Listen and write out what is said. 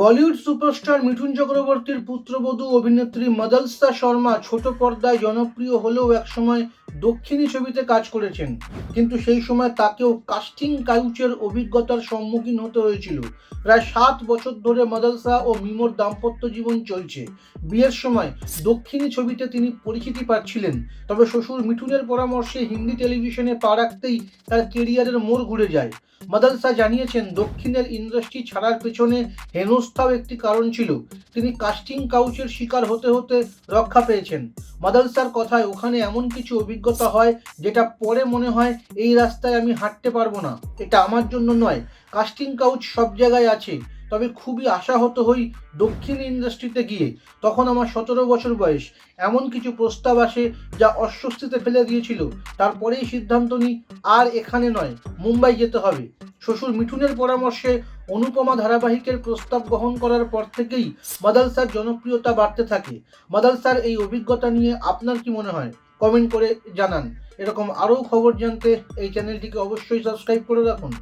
Bollywood superstar Mithun চক্রবর্তীর পুত্রবধূ অভিনেত্রী মদলসা শর্মা ছোট পর্দায় জনপ্রিয় হলেও একসময় দক্ষিণী ছবিতে কাজ করেছেন। কিন্তু সেই সময় তাকেও কাস্টিং কাউচের অভিজ্ঞতার সম্মুখীন হতে হয়েছিল। প্রায় সাত বছর ধরে মদলসা ও মিমোর দাম্পত্য জীবন চলছে। বিয়ের সময় দক্ষিণী ছবিতে তিনি পরিচিতি পাচ্ছিলেন। তবে শ্বশুর মিঠুনের পরামর্শে হিন্দি টেলিভিশনে পা রাখতেই তার কেরিয়ারের মোড় ঘুরে যায়। মদলসা জানিয়েছেন, দক্ষিণের ইন্ডাস্ট্রি ছাড়ার পেছনে হেনস্থাও একটি কারণ ছিল। তিনি কাস্টিং কাউচের শিকার হতে হতে রক্ষা পেয়েছেন। মাদালসার কথায়, ওখানে এমন কিছু অভিজ্ঞতা হয় যেটা পরে মনে হয় এই রাস্তায় আমি হাঁটতে পারব না। এটা আমার জন্য নয়। কাস্টিং কাউচ সব জায়গায় আছে। তবে খুবই আশাহত হই দক্ষিণ ইন্ডাস্ট্রিতে গিয়ে। তখন আমার সতেরো বছর বয়স। এমন কিছু প্রস্তাব আসে যা অস্বস্তিতে ফেলে দিয়েছিল। তারপরেই সিদ্ধান্ত নিই, আর এখানে নয়, মুম্বাই যেতে হবে। শ্বশুর মিঠুনের পরামর্শে অনুপমা ধারাবাহিকের প্রস্তাব গ্রহণ করার পর থেকেই মাদালসার জনপ্রিয়তা বাড়তে থাকে। মাদালসার এই অভিজ্ঞতা নিয়ে আপনার কি মনে হয়? কমেন্ট করে জানান। এরকম আরও খবর জানতে এই চ্যানেলটিকে অবশ্যই সাবস্ক্রাইব করে রাখুন।